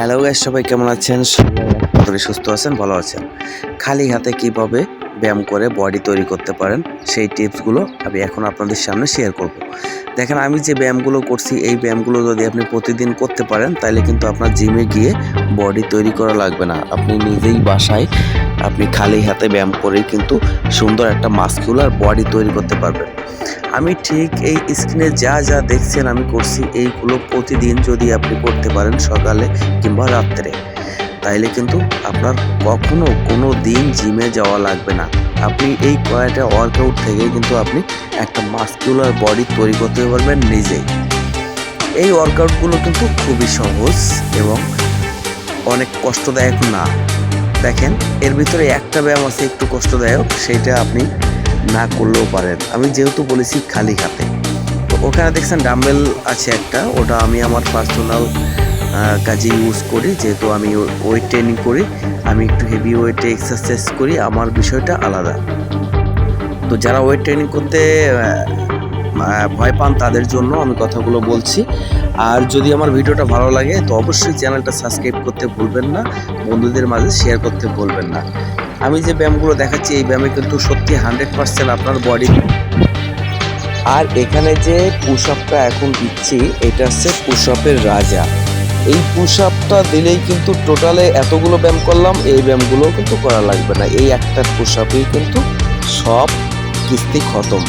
Hello guys সবাই কেমন আছেন? সবাই সুস্থ আছেন ভালো আছেন। খালি হাতে কীভাবে ব্যায়াম করে বডি তৈরি করতে পারেন, সেই টিপসগুলো আমি এখন আপনাদের সামনে শেয়ার করব। দেখেন, আমি যে ব্যায়ামগুলো করছি, এই ব্যায়ামগুলো যদি আপনি প্রতিদিন করতে পারেন তাহলে কিন্তু আপনার জিমে গিয়ে বডি তৈরি করা লাগবে না। আপনি নিজেই বাসায়, আপনি খালি হাতে ব্যায়াম করেই কিন্তু সুন্দর একটা মাস্কুলার বডি তৈরি করতে পারবেন। আমি ঠিক এই স্ক্রিনে যা যা দেখছেন আমি করছি, এইগুলো প্রতিদিন যদি আপনি করতে পারেন সকালে কিংবা রাত্রে। তাইলে কিন্তু আপনার কখনো কোনো দিন জিমে যাওয়া লাগবে না। আপনি এই কয়েকটা ওয়ার্কআউট থেকে কিন্তু আপনি একটা মাস্কুলার বডি তৈরি করতে পারবেন নিজেই। এই ওয়ার্কআউটগুলো কিন্তু খুবই সহজ এবং অনেক কষ্টদায়ক না। দেখেন, এর ভিতরে একটা ব্যায়াম আছে একটু কষ্টদায়ক সেইটা আপনি না করলেও পারেন। আমি যেহেতু বলেছি খালি হাতে। তো ওখানে দেখছেন ডাম্বেল আছে একটা, ওটা আমি আমার পার্সোনাল কাজে ইউজ করি, যেহেতু আমি ওয়েট ট্রেনিং করি, আমি একটু হেভি ওয়েটে এক্সারসাইজ করি, আমার বিষয়টা আলাদা। তো যারা ওয়েট ট্রেনিং করতে ভয় পান, তাদের জন্য আমি কথাগুলো বলছি। আর যদি আমার ভিডিওটা ভালো লাগে, তো অবশ্যই চ্যানেলটা সাবস্ক্রাইব করতে ভুলবেন না, বন্ধুদের মাঝে শেয়ার করতে ভুলবেন না। আমি যে ব্যায়ামগুলো দেখাচ্ছি, এই ব্যায়ামে কিন্তু সত্যি হান্ড্রেড পার্সেন্ট আপনার বডি আর এখানে যে পুশ আপটা এখন দিচ্ছি, এটা হচ্ছে পুশ আপের রাজা। এই পুশ আপটা দিলেই কিন্তু টোটালে এতগুলো ব্যায়াম করলাম, এই ব্যায়ামগুলো কিন্তু করা লাগবে না। এই একটা পুশ আপেই কিন্তু সব কিস্তি খতম।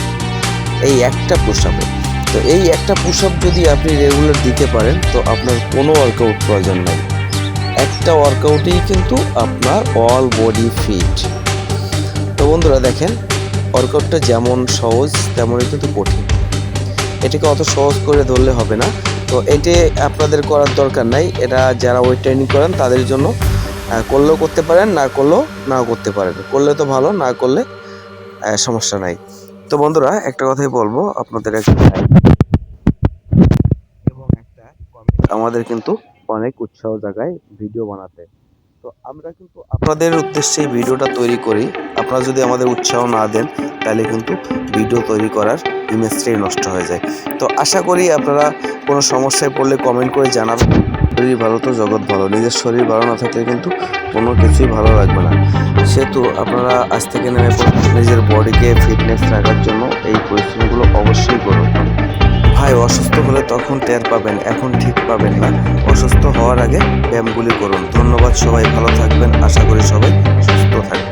এই একটা পুশ আপে তো এই একটা পুশ আপ যদি আপনি রেগুলার দিতে পারেন, তো আপনার কোনো ওয়ার্কআউট প্রয়োজন নাই। একটা ওয়ার্কআউটেই কিন্তু আপনার অল বডি ফিট তো বন্ধুরা দেখেন ওয়ার্কআউটটা যেমন সহজ, তেমনই কিন্তু কঠিন। এটাকে অত সহজ করে ধরলে হবে না। তো এটি আপনাদের করার দরকার নাই। এটা যারা ওয়েট ট্রেনিং করেন, তাদের জন্য করলেও করতে পারেন, না করলেও নাও করতে পারেন। করলে তো ভালো, না করলে সমস্যা নাই। তো বন্ধুরা, একটা কথাই বলব, আপনাদের একটা এবং একটা আমাদের কিন্তু অনেক উৎসাহ জায়গায় ভিডিও বানাতে। তো আমরা কিন্তু আপনাদের উদ্দেশ্যে ভিডিওটা তৈরি করি। আপনারা যদি আমাদের উৎসাহ না দেন, তাহলে কিন্তু ভিডিও তৈরি করার ইমেজটাই নষ্ট হয়ে যায়। তো আশা করি আপনারা কোনো সমস্যায় পড়লে কমেন্ট করে জানাবেন। শরীর ভালো তো, জগৎ ভালো। নিজের শরীর ভালো না থাকলে কিন্তু কোনো কিছুই ভালো লাগবে না। সেহেতু আপনারা আজ থেকে নেমে পড়ুন। নিজের বডিকে ফিটনেস রাখার জন্য এই পরিশ্রমগুলো অবশ্যই করুন। ভাই, অসুস্থ হলে তখন টের পাবেন, এখন ঠিক পাবেন না। অসুস্থ হওয়ার আগে ব্যায়ামগুলি করুন। ধন্যবাদ সবাই, ভালো থাকবেন। আশা করি সবাই সুস্থ থাকবেন।